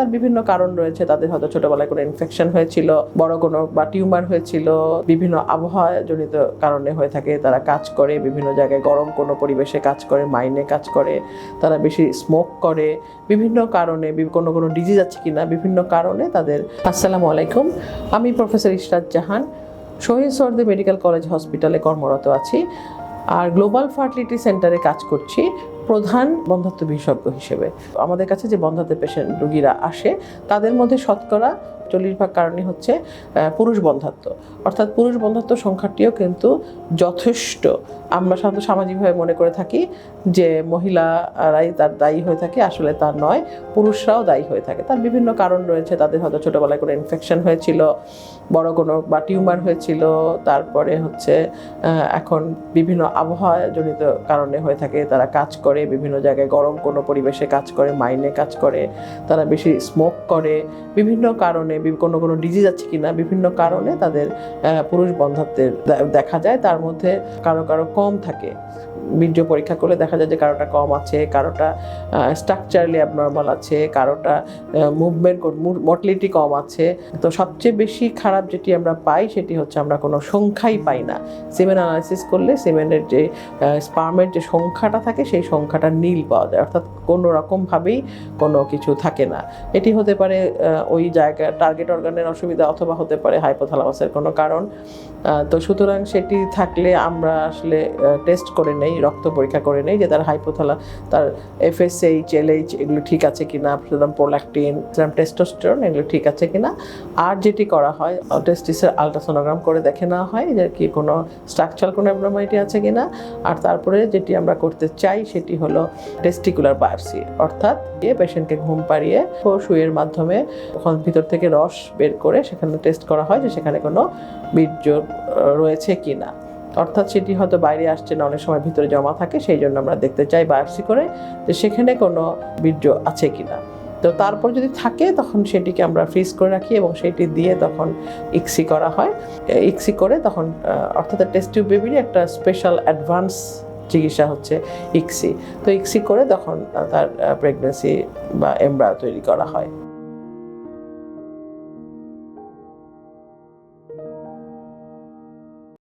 তার বিভিন্ন কারণ রয়েছে। তাদের হয়তো ছোটবেলায় কোনো ইনফেকশন হয়েছিল, বড় কোনো বা টিউমার হয়েছিল, বিভিন্ন আবহাওয়া জনিত কারণে হয়ে থাকে। তারা কাজ করে, বিভিন্ন জায়গায় গরম কোনো পরিবেশে কাজ করে, মাইনে কাজ করে, তারা বেশি স্মোক করে, বিভিন্ন কারণে কোনো কোনো ডিজিজ আছে কিনা, বিভিন্ন কারণে তাদের আসসালামু আলাইকুম। আমি প্রফেসর ইশরাত জাহান, শহীদ সর্দে মেডিকেল কলেজ হসপিটালে কর্মরত আছি। আর গ্লোবাল ফার্টিলিটি সেন্টারে কাজ করছি। প্রধান বন্ধাত্ম বিশেষজ্ঞ হিসেবে। আমাদের কাছে যে বন্ধাত্ম পেশেন্ট রুগীরা আসে, তাদের মধ্যে শতকরা চল্লিশ ভাগ কারণই হচ্ছে পুরুষ বন্ধাত্ব অর্থাৎ পুরুষ বন্ধাত্ব সংখ্যাটিও কিন্তু যথেষ্ট। আমরা সাধারণত সামাজিকভাবে মনে করে থাকি যে মহিলারাই তার দায়ী হয়ে থাকে, আসলে তার নয়। পুরুষরাও দায়ী হয়ে থাকে। তার বিভিন্ন কারণ রয়েছে। তাদের হয়তো ছোটোবেলায় কোনো ইনফেকশন হয়েছিল, বড় কোনো বা টিউমার হয়েছিল, তারপরে হচ্ছে এখন বিভিন্ন আবহাওয়া জনিত কারণে হয়ে থাকে, তারা কাজ করে। বিভিন্ন জায়গায় গরম কোনো পরিবেশে কাজ করে, মাইনে কাজ করে, তারা বেশি স্মোক করে, বিভিন্ন কারণে কোনো কোনো ডিজিজ আছে কিনা, বিভিন্ন কারণে তাদের পুরুষ বন্ধাত্বের দেখা যায়, তার মধ্যে কারও কারও কম থাকে। বীর্য পরীক্ষা করলে দেখা যায় যে কারোটা কম আছে, কারোটা স্ট্রাকচারালি অ্যাবনর্মাল আছে, কারোটা মুভমেন্ট মর্টিলিটি কম আছে। তো সবচেয়ে বেশি খারাপ যেটি আমরা পাই সেটি হচ্ছে আমরা কোনো সংখ্যাই পাই না। সিমেন অ্যানালাইসিস করলে সিমেনের যে স্পার্মের যে সংখ্যাটা থাকে সেই সংখ্যাটা নীল পাওয়া যায়, অর্থাৎ কোনো রকমভাবেই কোনো কিছু থাকে না। এটি হতে পারে ওই জায়গা টার্গেট অর্গানের অসুবিধা অথবা হতে পারে হাইপোথালামাসের কোনো কারণ। তো সুতরাং সেটি থাকলে আমরা আসলে টেস্ট করে নেই, রক্ত পরীক্ষা করে নেই যে তার হাইপোথালা তার এফএসএইচ এলএইচ এগুলো ঠিক আছে কি না সেরকম প্রোল্যাকটিন সেরকম টেস্টোস্টেরন এগুলো ঠিক আছে কি না আর যেটি করা হয় টেস্টিসের আলট্রাসোনোগ্রাম করে দেখে নেওয়া হয় যে কি কোনো স্ট্রাকচারাল কোনো অ্যাবনর্মালিটি আছে কি না আর তারপরে যেটি আমরা করতে চাই সেটি হলো টেস্টিকুলার বায়োপসি অর্থাৎ গিয়ে পেশেন্টকে ঘুম পাড়িয়ে সুইয়ের মাধ্যমে ভিতর থেকে রস বের করে সেখানে টেস্ট করা হয় যে সেখানে কোনো বীর্য রয়েছে কিনা। অর্থাৎ সেটি হয়তো বাইরে আসছে না, অনেক সময় ভিতরে জমা থাকে, সেই জন্য আমরা দেখতে চাই বায়োপসি করে যে সেখানে কোনো বীর্য আছে কিনা। তো তারপর যদি থাকে, তখন সেটিকে আমরা ফ্রিজ করে রাখি এবং সেটি দিয়ে তখন ইক্সি করা হয়। ইক্সি করে তখন অর্থাৎ টেস্ট টিউব বেবির একটা স্পেশাল অ্যাডভান্স চিকিৎসা হচ্ছে ইক্সি তো ইক্সি করে তখন তার প্রেগনেন্সি বা এমব্রা তৈরি করা হয়।